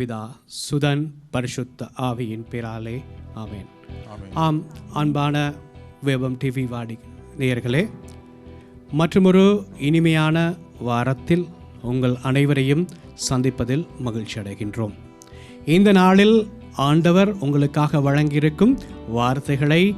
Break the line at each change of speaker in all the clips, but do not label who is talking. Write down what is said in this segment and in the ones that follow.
பிதா சுதன் பரிசுத்த ஆவியின் பேராலே. ஆமென். ஆம் அன்பான வேபம் டிவி வாடி நேயர்களே மற்றொரு இனிமையான வாரத்தில் உங்கள் அனைவரையும் சந்திப்பதில் மகிழ்ச்சி அடைகின்றோம். இந்த நாளில் ஆண்டவர் உங்களுக்காக வழங்கியிருக்கும் வார்த்தைகளை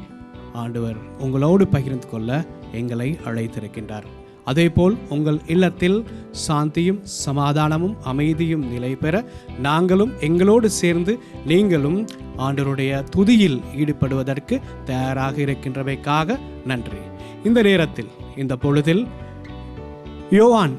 ஆண்டவர் உங்களோடு பகிர்ந்து கொள்ள எங்களை அழைத்திருக்கின்றார். அதேபோல் உங்கள் இல்லத்தில் சாந்தியும் சமாதானமும் அமைதியும் நிலை பெற நாங்களும் எங்களோடு சேர்ந்து நீங்களும் ஆண்டருடைய துதியில் ஈடுபடுவதற்கு தயாராக இருக்கின்றவைக்காக நன்றி. இந்த நேரத்தில் இந்த பொழுதில் யோவான்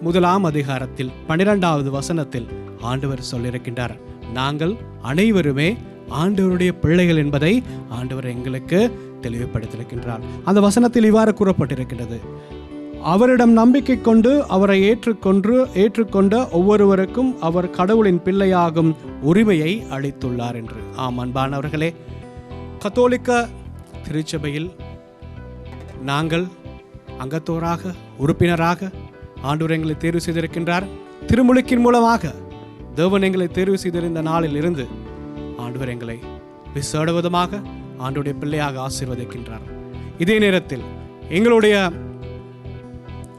முதலாம் அதிகாரத்தில் பன்னிரெண்டாவது வசனத்தில் ஆண்டவர் சொல்லியிருக்கின்றார் நாங்கள் அனைவருமே ஆண்டவருடைய பிள்ளைகள் என்பதை ஆண்டவர் எங்களுக்கு தெளிவுபடுத்தியிருக்கின்றார். அந்த வசனத்தில் இவ்வாறு கூறப்பட்டிருக்கின்றது அவரிடம் நம்பிக்கை கொண்டு அவரை ஏற்றுக்கொண்டு ஏற்றுக்கொண்ட ஒவ்வொருவருக்கும் அவர் கடவுளின் பிள்ளையாகும் உரிமையை அளித்துள்ளார் என்று. ஆம் அன்பானவர்களே கத்தோலிக்க திருச்சபையில் நாங்கள் அங்கத்தோராக உறுப்பினராக ஆண்டூர் எங்களை தேர்வு செய்திருக்கின்றார். திருமுழுக்கின் மூலமாக தேவன் எங்களை தேர்வு செய்திருந்த நாளில் இருந்து ஆண்டவர் எங்களை விசேட விதமாக ஆண்டுடைய பிள்ளையாக ஆசீர்வதிக்கின்றார். இதே நேரத்தில் எங்களுடைய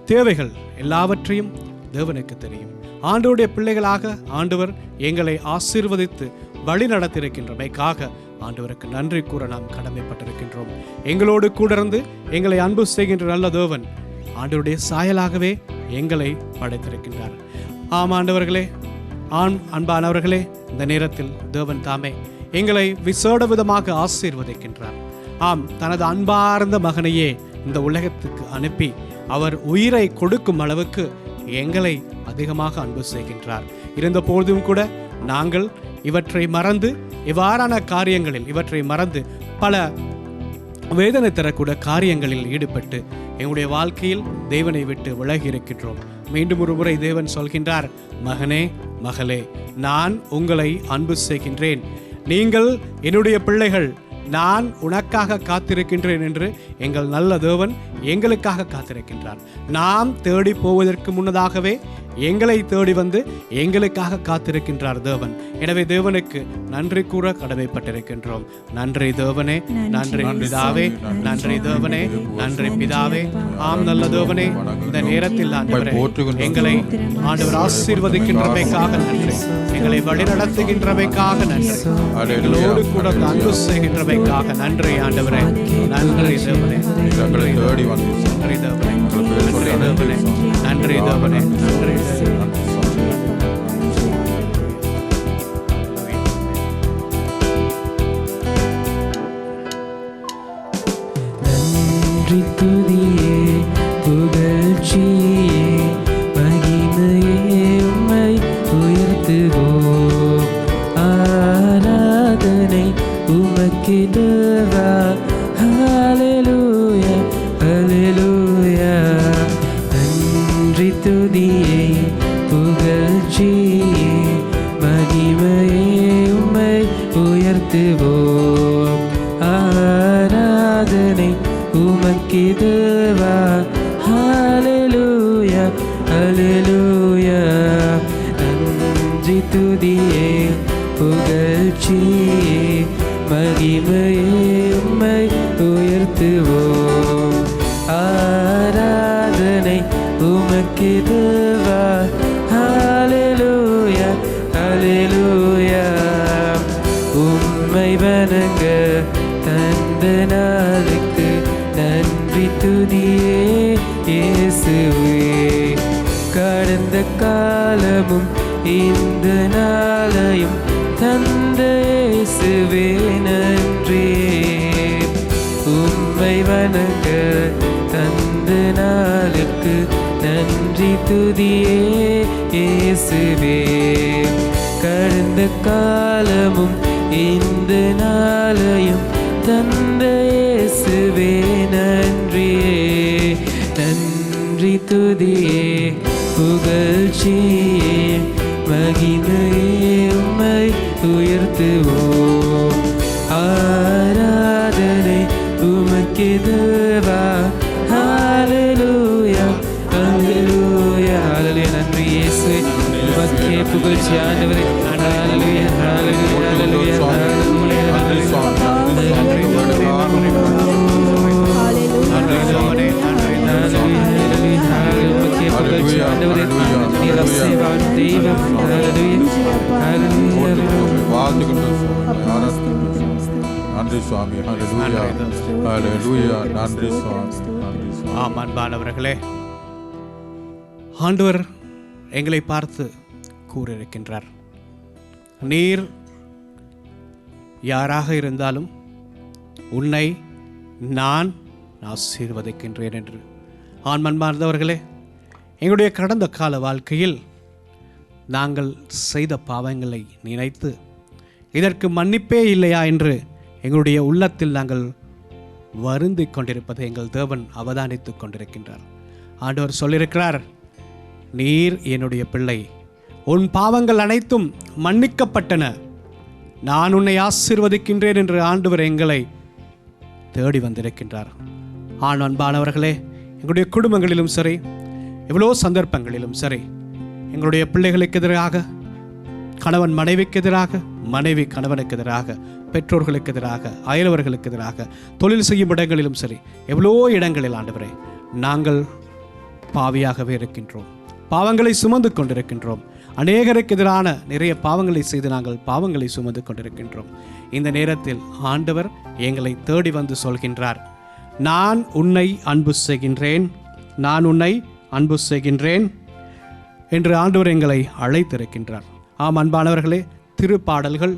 தேவைகள் எல்லாவற்றையும் தேவனுக்கு தெரியும். ஆண்டவருடைய பிள்ளைகளாக ஆண்டவர் எங்களை ஆசீர்வதித்து வழி நடத்தியிருக்கின்றமைக்காக ஆண்டவருக்கு நன்றி கூற நாம் கடமைப்பட்டிருக்கின்றோம். எங்களோடு கூட இருந்து எங்களை அன்பு செய்கின்ற நல்ல தேவன் ஆண்டவருடைய சாயலாகவே எங்களை படைத்திருக்கின்றார். ஆம் ஆண்டவர்களே ஆண் அன்பானவர்களே இந்த நேரத்தில் தேவன் தாமே எங்களை விசேட விதமாக ஆசீர்வதிக்கின்றார். ஆம் தனது அன்பார்ந்த மகனையே இந்த உலகத்துக்கு அனுப்பி அவர் உயிரை கொடுக்கும் அளவுக்கு எங்களை அதிகமாக அன்பு செய்கின்றார். இருந்த போதும் கூட நாங்கள் இவற்றை மறந்து இவ்வாறான காரியங்களில் இவற்றை மறந்து பல வேதனை தரக்கூட காரியங்களில் ஈடுபட்டு எங்களுடைய வாழ்க்கையில் தேவனை விட்டு விலகி இருக்கின்றோம் மீண்டும் ஒரு முறை தேவன் சொல்கின்றார் மகனே மகளே நான் உங்களை அன்பு செய்கின்றேன். நீங்கள் என்னுடைய பிள்ளைகள் நான் உனக்காக காத்திருக்கின்றேன் என்று எங்கள் நல்ல தேவன் எங்களுக்காக காத்திருக்கின்றார். நாம் தேடி போவதற்கு முன்னதாகவே எங்களை தேடி வந்து எங்களுக்காக காத்திருக்கின்றார் தேவன். எனவே தேவனுக்கு நன்றி கூற கடமைப்பட்டிருக்கின்றோம். நன்றி தேவனே நன்றி பிதாவே நன்றி தேவனே நன்றி பிதாவே. ஆம் நல்ல தேவனே இந்த நேரத்தில் எங்களை ஆண்டவர் ஆசீர்வதிக்கின்றமைக்காக நன்றி எங்களை வழிநடத்துகின்றமைக்காக நன்றி. எங்களோடு கூட அன்பு செய்கின்றமைக்காக நன்றி ஆண்டவரே. நன்றி தேவனே.
எங்களை தேடி வந்து
நன்றி தேவனே. நன்றி தேவனே நன்றி. தேவனே நன்றி
நன்றி. துதியே புகழ்ச்சியே மகிமையே உம்மை உயர்த்துவோம். ஆராதனை உமக்கு உயர்த்துவோம் ஆராதனை உமக்கு தேவா ஹalleluya உம்மை வணங்க தந்த நாளுக்கு நன்றி துதியே இயேசுவே. கடந்த காலமும் இந்த நாளையும் துதியே இயேசுவே. கடந்த காலமும் இந்த நாளையும் தந்த இயேசுவே நன்றியே நன்றி துதியே புகழ்ச்சியே மகிமையே உம்மை உயர்த்துவோம். ஆராதனை உமக்கு தேவா நன்றி
சுவாமி நன்றி
ஆண்டவர் எங்களை பார்த்து கூறியிருக்கின்றார் நீர் யாராக இருந்தாலும் உன்னை நான் ஆசீர்வதிக்கின்றேன் என்று. ஆண்மன்மார்ந்தவர்களே எங்களுடைய கடந்த கால வாழ்க்கையில் நாங்கள் செய்த பாவங்களை நினைத்து இதற்கு மன்னிப்பே இல்லையா என்று எங்களுடைய உள்ளத்தில் நாங்கள் வருந்திக் கொண்டிருப்பதை எங்கள் தேவன் அவதானித்துக் கொண்டிருக்கின்றார். ஆண்டவர் சொல்லியிருக்கிறார் நீர் என்னுடைய பிள்ளை உன் பாவங்கள் அனைத்தும் மன்னிக்கப்பட்டன. நான் உன்னை ஆசீர்வதிக்கின்றேன் என்று ஆண்டவர் எங்களை தேடி வந்திருக்கின்றார். ஆண் அன்பானவர்களே எங்களுடைய குடும்பங்களிலும் சரி எவ்வளோ சந்தர்ப்பங்களிலும் சரி எங்களுடைய பிள்ளைகளுக்கு எதிராக கணவன் மனைவிக்கு எதிராக மனைவி கணவனுக்கு எதிராக பெற்றோர்களுக்கு எதிராக அயலவர்களுக்கு எதிராக தொழில் செய்யும் இடங்களிலும் சரி எவ்வளோ இடங்களில் ஆண்டவரே நாங்கள் பாவியாகவே இருக்கின்றோம். பாவங்களை சுமந்து கொண்டிருக்கின்றோம். அநேகருக்கு எதிரான நிறைய பாவங்களை செய்து நாங்கள் பாவங்களை சுமந்து கொண்டிருக்கின்றோம். இந்த நேரத்தில் ஆண்டவர் எங்களை தேடி வந்து சொல்கின்றார். நான் உன்னை அன்பு செய்கின்றேன். நான் உன்னை அன்பு செய்கின்றேன் என்று ஆண்டவர் எங்களை அழைத்திருக்கின்றார். ஆம் அன்பானவர்களே திருப்பாடல்கள்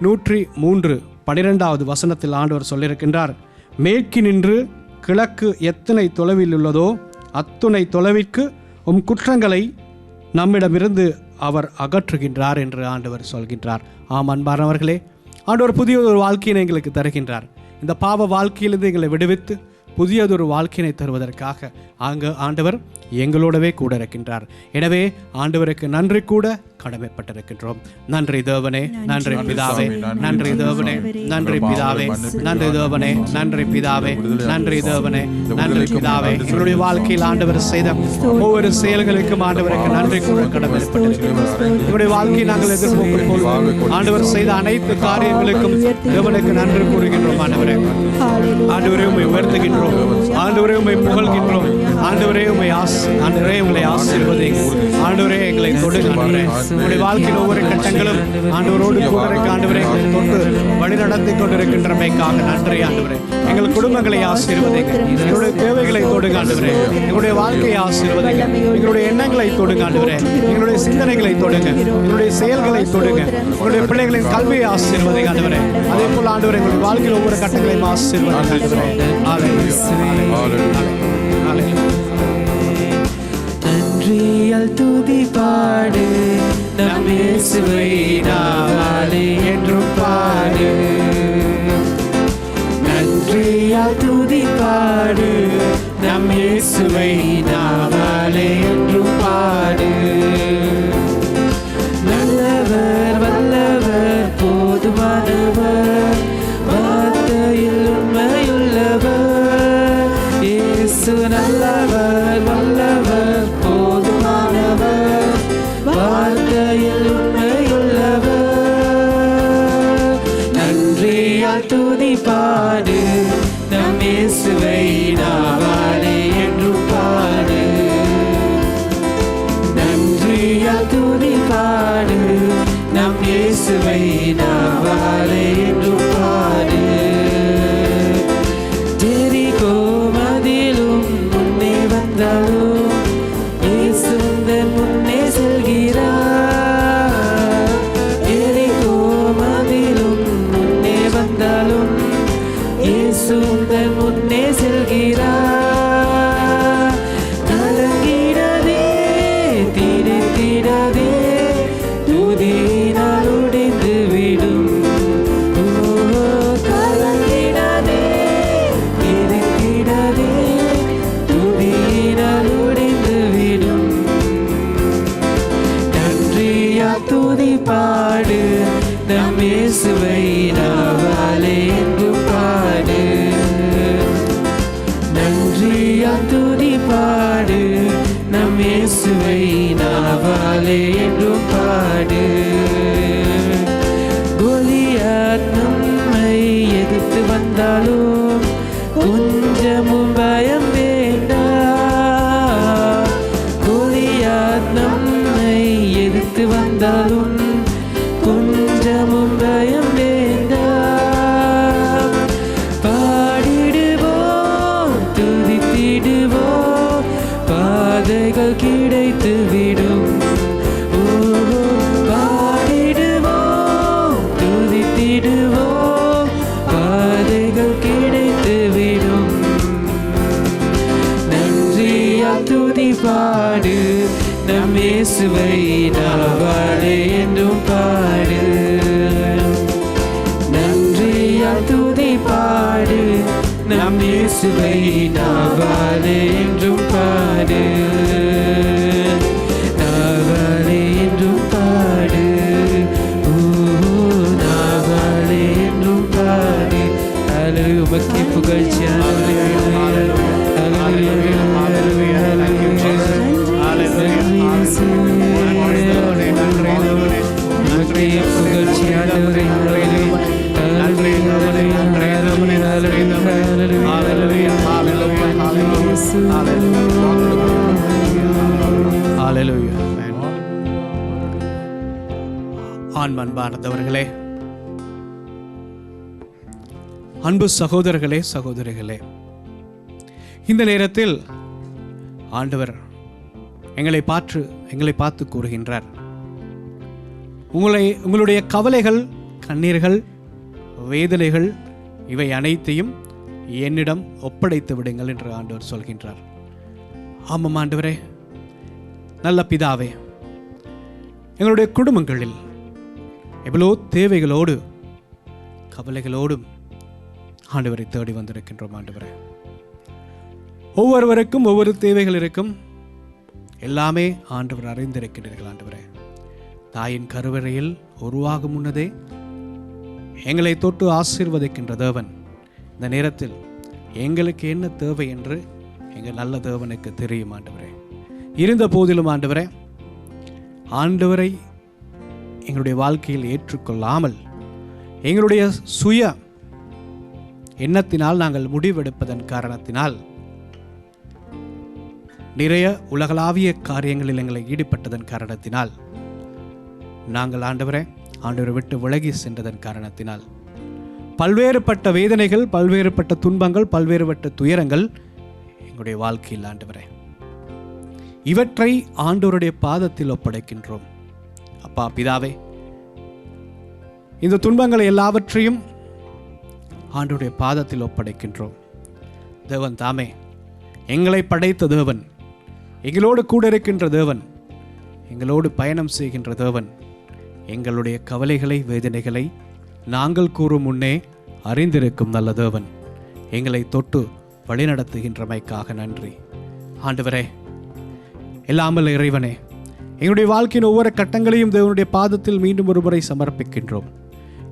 நூற்றி மூன்று பனிரெண்டாவது வசனத்தில் ஆண்டவர் சொல்லியிருக்கின்றார். மேற்கு நின்று கிழக்கு எத்தனை தொலைவில் உள்ளதோ அத்துணை தொலைவிற்கு உம் குற்றங்களை நம்மிடமிருந்து அவர் அகற்றுகின்றார் என்று ஆண்டவர் சொல்கின்றார். ஆம் அன்பானவர்களே ஆண்டவர் புதிய ஒரு வாழ்க்கையினை எங்களுக்கு தருகின்றார். இந்த பாவ வாழ்க்கையிலிருந்து எங்களை விடுவித்து புதியதொரு வாழ்க்கையினை தருவதற்காக அங்கு ஆண்டவர் எங்களோடவே கூட இருக்கின்றார். எனவே ஆண்டவருக்கு நன்றி கூட கடமைப்பட்டிருக்கின்றோம். நன்றி தேவனே நன்றி பிதாவே நன்றி தேவனே நன்றி பிதாவே நன்றி தேவனே நன்றி பிதாவே நன்றி தேவனே நன்றி பிதாவே. எங்களுடைய வாழ்க்கையில் ஆண்டவர் செய்த ஒவ்வொரு செயல்களுக்கும் ஆண்டவருக்கு நன்றி கூட கடமைப்பட்டிருக்கின்றோம் எங்களுடைய வாழ்க்கையை நாங்கள் போது ஆண்டவர் செய்த அனைத்து காரியங்களுக்கும் தேவனுக்கு நன்றி கூறுகின்றோம் ஆண்டவரே. ஆண்டவரே உண்மை உயர்த்துகின்றோம். ஆண்டவரே உண்மை புகழ்கின்றோம். ஆண்டவரே உண்மை ஆண்டவரே உங்களை ஆசீர்வதிங்க ஆண்டவரே எங்களை தொடுங்க உங்களுடைய வாழ்க்கையில் ஒவ்வொரு கட்டங்களும் ஆண்டவரோடு கூட இருக்க ஆண்டவரே எங்களை தொட்டு வழி நடத்தி கொண்டிருக்கின்றமைக்காக நன்றி ஆண்டவரே. எங்கள் குடும்பங்களை ஆசீர்வதிங்க. எங்களுடைய தேவைகளை தொடுங்க ஆண்டவரே. எங்களுடைய வாழ்க்கையை ஆசீர்வதிங்க. எங்களுடைய எண்ணங்களை தொடுங்க ஆண்டவரே. எங்களுடைய சிந்தனைகளை தொடுங்க. எங்களுடைய செயல்களை தொடுங்க. உங்களுடைய பிள்ளைகளின் கல்வியை ஆசீர்வதிங்க ஆண்டவரே. அதே போல ஆண்டவரே எங்களுடைய வாழ்க்கையில் ஒவ்வொரு கட்டங்களையும் ஆசீர்வதிங்க
நன்றியால் துதி பாடு. நம் இயேசுவை நாவாலே என்றும் பாடு. நன்றியால் துதி பாடு நம் இயேசுவை நாவாலே என்றும் பாடு. நல்லவர் வல்லவர் போதுமானவர் வார்த்தையில் உண்மையுள்ளவர். இயேசு நல்லவர். இருந்தாலும் கொஞ்சமும் பயம் நேர்ந்தால் பாடிடுவோம் துதித்திடுவோம் பாதைகள் கிடைத்து விடும். பாடிடுவோம் துதித்திடுவோம் பாதைகள் கிடைத்து விடும். நன்றியா துதி பாடு நம் இயேசுவை நம்
அன்பு சகோதரர்களே சகோதரிகளே. இந்த நேரத்தில் ஆண்டவர் எங்களை பார்த்து எங்களை பார்த்து கூறுகின்றார். உங்களை உங்களுடைய கவலைகள் கண்ணீர்கள் வேதனைகள் இவை அனைத்தையும் என்னிடம் ஒப்படைத்து விடுங்கள் என்று ஆண்டவர் சொல்கின்றார். ஆமாம் ஆண்டவரே நல்ல பிதாவே எங்களுடைய குடும்பங்களில் எவ்வளோ தேவைகளோடு கவலைகளோடும் ஆண்டவரை தேடி வந்திருக்கின்றோம் ஆண்டவரே. ஒவ்வொருவருக்கும் ஒவ்வொரு தேவைகள் இருக்கும். எல்லாமே ஆண்டவர் அறிந்திருக்கின்றீர்கள் ஆண்டவரே. தாயின் கருவறையில் உருவாகும் முன்னதே எங்களை தொட்டு ஆசீர்வதிக்கின்ற தேவன். இந்த நேரத்தில் எங்களுக்கு என்ன தேவை என்று எங்கள் நல்ல தேவனுக்கு தெரியும் ஆண்டவரே. இருந்த போதிலும் ஆண்டவரே ஆண்டவரை எங்களுடைய வாழ்க்கையில் ஏற்றுக்கொள்ளாமல் எங்களுடைய சுய எண்ணத்தினால் நாங்கள் முடிவெடுப்பதன் காரணத்தினால். நிறைய உலகளாவிய காரியங்களில் எங்களை ஈடுபட்டதன் காரணத்தினால். நாங்கள் ஆண்டவரே ஆண்டவரை விட்டு விலகி சென்றதன் காரணத்தினால். பல்வேறுபட்ட வேதனைகள் பல்வேறுபட்ட துன்பங்கள் பல்வேறுபட்ட துயரங்கள் எங்களுடைய வாழ்க்கையில் ஆண்டவரே. இவற்றை ஆண்டவருடைய பாதத்தில் ஒப்படைக்கின்றோம். அப்பா பிதாவே இந்த துன்பங்களை எல்லாவற்றையும் ஆண்டுடைய பாதத்தில் ஒப்படைக்கின்றோம். தேவன் தாமே எங்களை படைத்த தேவன் எங்களோடு கூட இருக்கின்ற தேவன் எங்களோடு பயணம் செய்கின்ற தேவன். எங்களுடைய கவலைகளை வேதனைகளை நாங்கள் கூறும் முன்னே அறிந்திருக்கும் நல்ல தேவன். எங்களை தொட்டு வழிநடத்துகின்றமைக்காக நன்றி. ஆண்டவரே இல்லாமல் இறைவனே எங்களுடைய வாழ்க்கையின் ஒவ்வொரு கட்டங்களையும் தேவனுடைய பாதத்தில் மீண்டும் ஒருமுறை சமர்ப்பிக்கின்றோம்.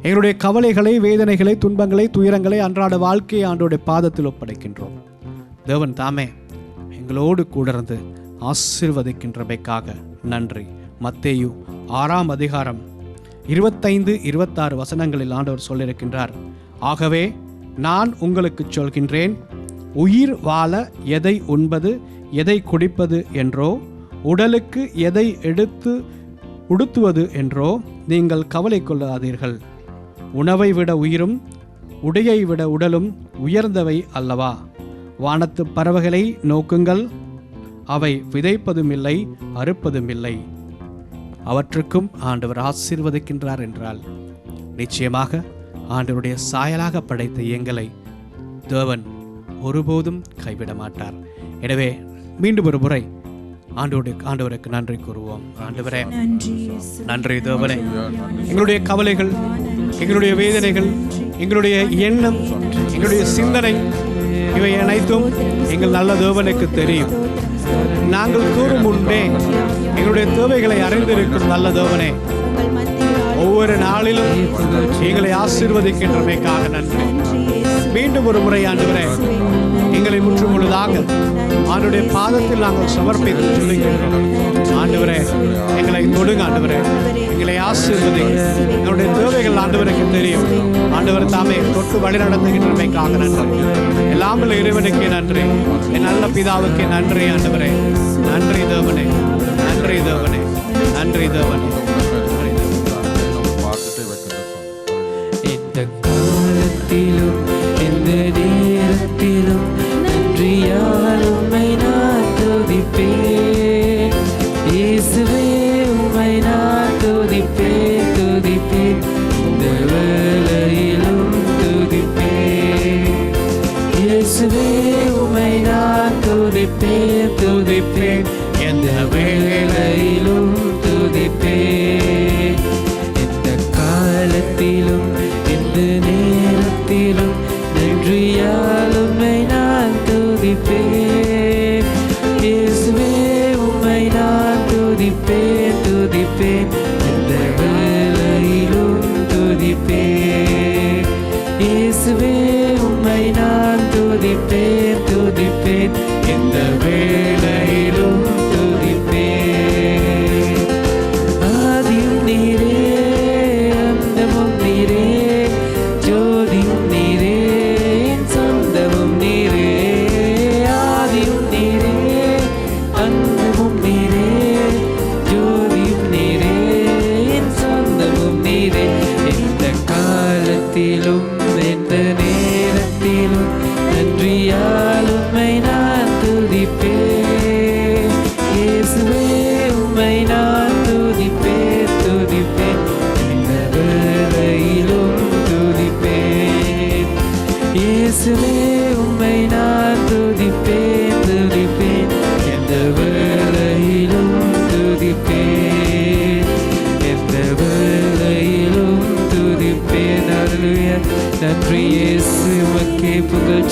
எங்களுடைய கவலைகளை வேதனைகளை துன்பங்களை துயரங்களை அன்றாட வாழ்க்கையை ஆண்டோடைய பாதத்தில் ஒப்படைக்கின்றோம். தேவன் தாமே எங்களோடு கூட இருந்து நன்றி. மத்தேயு ஆறாம் அதிகாரம் இருபத்தைந்து இருபத்தாறு வசனங்களில் ஆண்டவர் சொல்லியிருக்கின்றார். ஆகவே நான் உங்களுக்கு சொல்கின்றேன் உயிர் வாழ எதை உண்பது எதை குடிப்பது என்றோ உடலுக்கு எதை எடுத்து உடுத்துவது என்றோ நீங்கள் கவலை கொள்ளாதீர்கள். உணவை விட உயிரும் உடையை விட உடலும் உயர்ந்தவை அல்லவா? வானத்து பறவைகளை நோக்குங்கள். அவை விதைப்பதும் இல்லை அறுப்பதும் இல்லை அவற்றுக்கும் ஆண்டவர் ஆசீர்வதிக்கின்றார் என்றால் நிச்சயமாக ஆண்டவருடைய சாயலாக படைத்த எங்களை தேவன் ஒருபோதும் கைவிட மாட்டார் எனவே மீண்டும் ஒரு முறை ஆண்டவருடைய ஆண்டவருக்கு நன்றி கூறுவோம். ஆண்டவரே நன்றி தேவனே. எங்களுடைய கவலைகள் எங்களுடைய வேதனைகள் எங்களுடைய எண்ணம் எங்களுடைய சிந்தனை இவை அனைத்தும் எங்கள் நல்ல தேவனுக்கு தெரியும். நாங்கள் கூறும் முன்பே எங்களுடைய தேவைகளை அறிந்திருக்கும் நல்ல தேவனே. ஒவ்வொரு நாளிலும் எங்களை ஆசீர்வதிக்கின்றமைக்காக நன்றி. மீண்டும் ஒரு முறை ஆண்டவரே எங்களை முற்று முழுதாக ஆண்டுடைய பாதத்தில் நாங்கள் சமர்ப்பித்து சொல்லுகின்றோம். ஆண்டவரே எங்களை தொடுங்க ஆண்டவரே. எங்களை ஆசீர்வதி எங்களுடைய தேவைகள் ஆண்டவருக்கு தெரியும். ஆண்டவர் தாமே தொட்டு வழி நடத்துகின்றமைக்காக நன்றி. எல்லாமல் இறைவனுக்கு நன்றி. என் நல்ல பிதாவுக்கு நன்றி ஆண்டவரே. நன்றி தேவனே. நன்றி தேவனே. நன்றி தேவனே.
எந்த காலத்திலும் எந்த நேரத்திலும்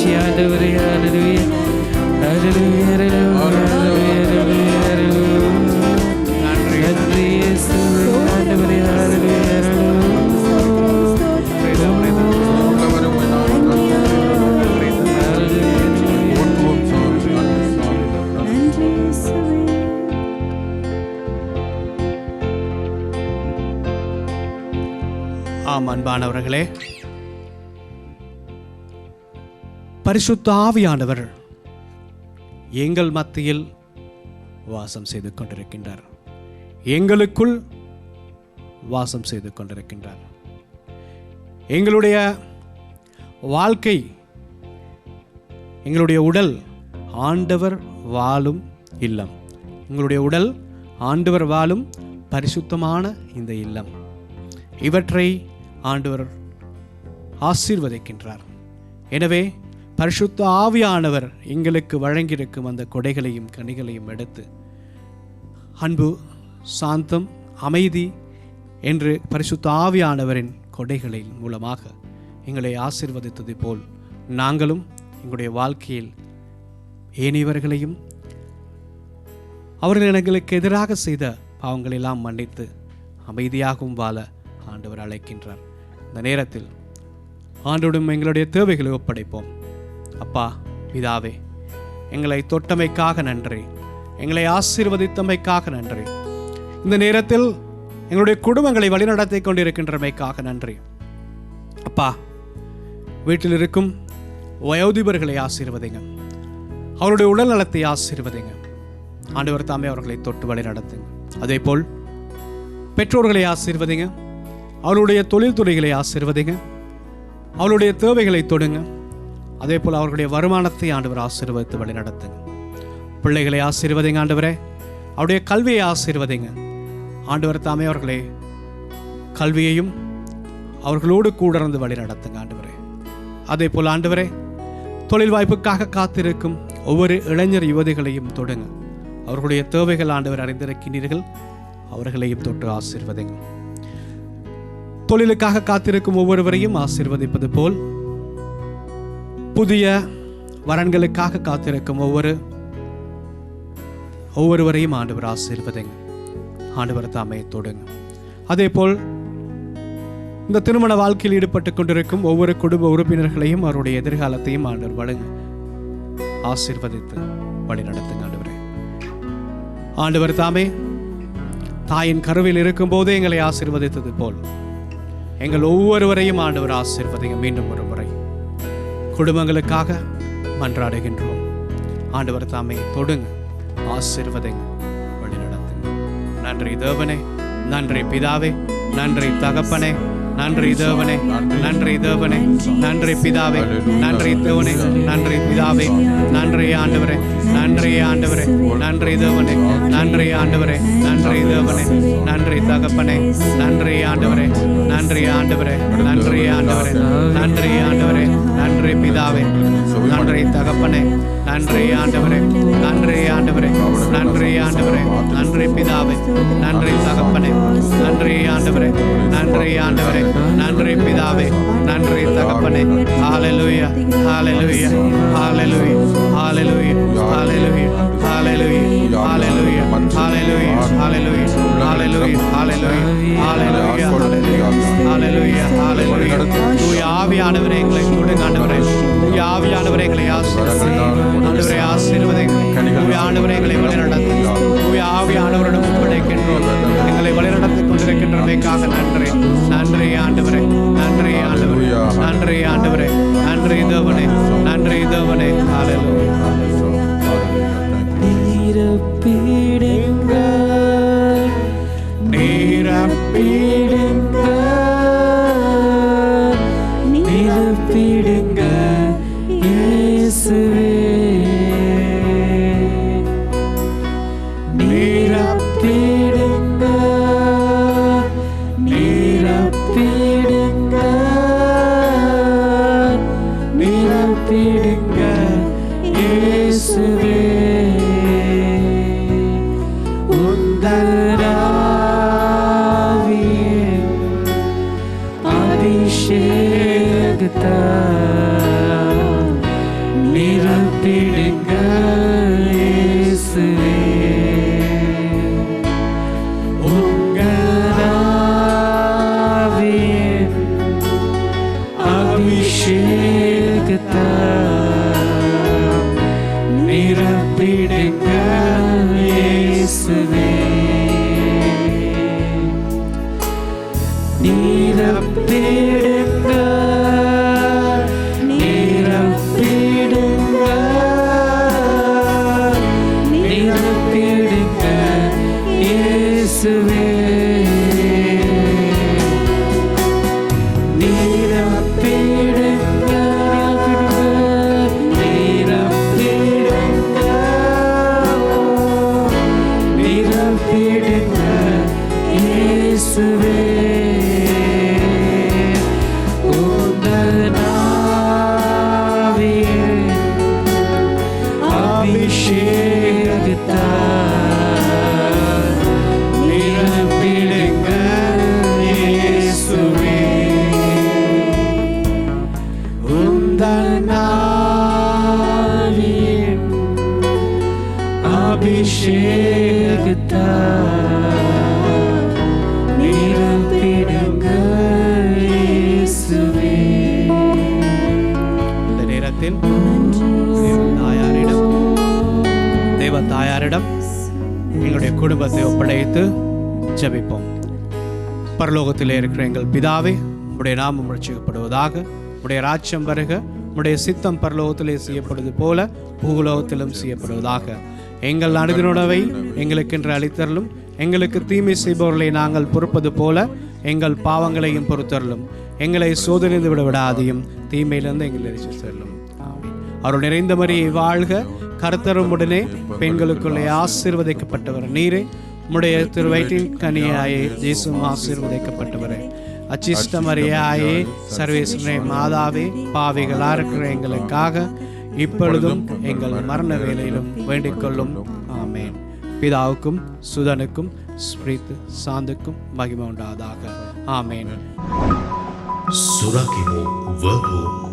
புகழ்ச்சி ஆண்டவரே அல்லேலூயா அல்லேலூயா அல்லேலூயா அல்லேலூயா அல்லேலூயா நன்றி ஆண்டவரே அல்லேலூயா
ஆண்டவரே,
ஆம் அன்பானவர்களே. பரிசுத்த ஆவியானவர் எங்கள் மத்தியில் வாசம் செய்து கொண்டிருக்கின்றார். எங்களுக்குள் வாசம் செய்து கொண்டிருக்கின்றார். எங்களுடைய வாழ்க்கை எங்களுடைய உடல் ஆண்டவர் வாழும் இல்லம். எங்களுடைய உடல் ஆண்டவர் வாழும் பரிசுத்தமான இந்த இல்லம். இவற்றை ஆண்டவர் ஆசீர்வதிக்கின்றார். எனவே பரிசுத்த ஆவியானவர் எங்களுக்கு வழங்கியிருக்கும் அந்த கொடைகளையும் கனிகளையும் எடுத்து அன்பு சாந்தம் அமைதி என்று பரிசுத்த ஆவியானவரின் கொடைகளின் மூலமாக எங்களை ஆசீர்வதித்தது போல் நாங்களும் எங்களுடைய வாழ்க்கையில் ஏனையவர்களையும் அவர்கள் எங்களுக்கு எதிராக செய்த பாவங்களெல்லாம் மன்னித்து அமைதியாகவும் வாழ ஆண்டவர் அழைக்கின்றார். இந்த நேரத்தில் ஆண்டோடும் எங்களுடைய தேவைகளை ஒப்படைப்போம். அப்பா பிதாவே எங்களை தொட்டமைக்காக நன்றி. எங்களை ஆசீர்வதித்தமைக்காக நன்றி. இந்த நேரத்தில் எங்களுடைய குடும்பங்களை வழிநடத்தி கொண்டிருக்கின்றமைக்காக நன்றி. அப்பா வீட்டில் இருக்கும் வயோதிபர்களை ஆசீர்வதிங்க. அவருடைய உடல் நலத்தை ஆசீர்வதிங்க. ஆண்டவர் தாமே அவர்களை தொட்டு வழி நடத்துங்க அதே போல் பெற்றோர்களை ஆசீர்வதிங்க. அவருடைய தொழில்துறைகளை ஆசீர்வதிங்க. அவருடைய தேவைகளை தொடுங்க. அதே போல் அவர்களுடைய வருமானத்தை ஆண்டவர் ஆசீர்வதித்து வழி நடத்துங்க பிள்ளைகளை ஆசீர்வதிங்க ஆண்டவரே. அவருடைய கல்வியை ஆசீர்வதிங்க. ஆண்டவர் தாமே அவர்களை கல்வியையும் அவர்களோடு கூட இருந்து வழி நடத்துங்க ஆண்டவரே. அதே போல் ஆண்டவரே தொழில் வாய்ப்புக்காக காத்திருக்கும் ஒவ்வொரு இளைஞர் யுவதிகளையும் தொடுங்க. அவர்களுடைய தேவைகள் ஆண்டவர் அறிந்திருக்கிறீர்கள். அவர்களையும் தொட்டு ஆசீர்வதிங்க. தொழிலுக்காக காத்திருக்கும் ஒவ்வொருவரையும் ஆசீர்வதிப்பது போல் புதிய வரன்களுக்காக காத்திருக்கும் ஒவ்வொரு ஒவ்வொருவரையும் ஆண்டவர் ஆசீர்வதிங்க. ஆண்டவர் தாமே தொடுங்க. அதே போல் இந்த திருமண வாழ்க்கையில் ஈடுபட்டு கொண்டிருக்கும் ஒவ்வொரு குடும்ப உறுப்பினர்களையும் அவருடைய எதிர்காலத்தையும் ஆண்டவர் வழங்க ஆசீர்வதித்து வழி நடத்துங்க ஆண்டவரே. ஆண்டவர் தாமே தாயின் கருவில் இருக்கும் போதே எங்களை ஆசிர்வதித்தது போல் எங்கள் ஒவ்வொருவரையும் ஆண்டவர் ஆசிர்வதிங்க. மீண்டும் வரும் குடும்பங்களுக்காக மன்றாடுகின்றோம். ஆண்டவர் தாமே தொடுங்க ஆசிர்வதைங்க வழி நடத்துங்க நன்றி தேவனே நன்றி பிதாவே நன்றி தகப்பனே நன்றி தேவனே நன்றி தேவனே நன்றி பிதாவே நன்றி தேவனே நன்றி பிதாவே நன்றி ஆண்டவரே நன்றி ஆண்டவரே நன்றி தேவனே நன்றி ஆண்டவரே நன்றி தேவனே நன்றி தகப்பனே நன்றி ஆண்டவரே நன்றி ஆண்டவரே நன்றி ஆண்டவரே நன்றி ஆண்டவரே நன்றி பிதாவே. நன்றி தகப்பனே. நன்றி ஆண்டவரே. நன்றி ஆண்டவரே. நன்றி ஆண்டவரே. நன்றி பிதாவே. நன்றி தகப்பனே. நன்றி ஆண்டவரே. நன்றி ஆண்டவரே. நன்றி பிதாவே. நன்றி தகப்பனே. ஹalleluya. ஹalleluya. ஹalleluya. ஹalleluya. ஹalleluya. ஹalleluya. ஹalleluya ஹalleluya ஹalleluya ஹalleluya ஹalleluya ஹalleluya ஹalleluya ஹalleluya தூய ஆவியானவரே எங்களை கொடுங்க ஆண்டவரே. தூய ஆவியானவரே எங்களை ஆசீர்வதிங்க ஆண்டவரே ஆசீர்வதிங்க தூய ஆண்டவரே எங்களை வழிநடத்து. தூய ஆவியானவரிடம் ஒப்படைக்கின்றோம். எங்களை கொண்டிருக்கின்றமைக்காக நன்றி. நன்றி ஆண்டவரே. நன்றி ஆண்டவரே. நன்றி ஆண்டவரே. நன்றி தேவனே. நன்றி தேவனே. ஹalleluya appeared ஜபிப்போம். பரலோகத்திலே இருக்கிற எங்கள் பிதாவே உடைய நாமம் ரட்சிக்கப்படுவதாக உடைய ராஜ்யம் வருக உடைய சித்தம் பரலோகத்திலே செய்யப்படுவது போல பூலோகத்திலும் செய்யப்படுவதாக. எங்கள் அணுகுணவை எங்களுக்கென்று அளித்தரலும் எங்களுக்கு தீமை செய்பவர்களை நாங்கள் பொறுப்பது போல எங்கள் பாவங்களையும் பொறுத்தரலும் எங்களை சோதனைந்து விட விடாதையும். தீமையிலிருந்து எங்களை ரட்சித்து செல்லும் ஆமென். நிறைந்த மரியை வாழ்க. கருத்தரும் உடனே பெண்களுக்குள்ளே ஆசீர்வதிக்கப்பட்டவர் நீரே. உம்முடைய திருவயிற்றின் கனியாயே ஜேசும் ஆசீர்வதிக்கப்பட்டவரே. அச்சிஷ்டமரியாயே சர்வேஸ்வரே மாதாவே பாவிகளா இருக்கிற எங்களுக்காக இப்பொழுதும் எங்கள் மரண வேலையிலும் வேண்டிக் கொள்ளும் ஆமேன். பிதாவுக்கும் சுதனுக்கும் ஸ்பிரித் சாந்துக்கும் மகிமை உண்டாதாக ஆமேன்.
Surakimu Verbo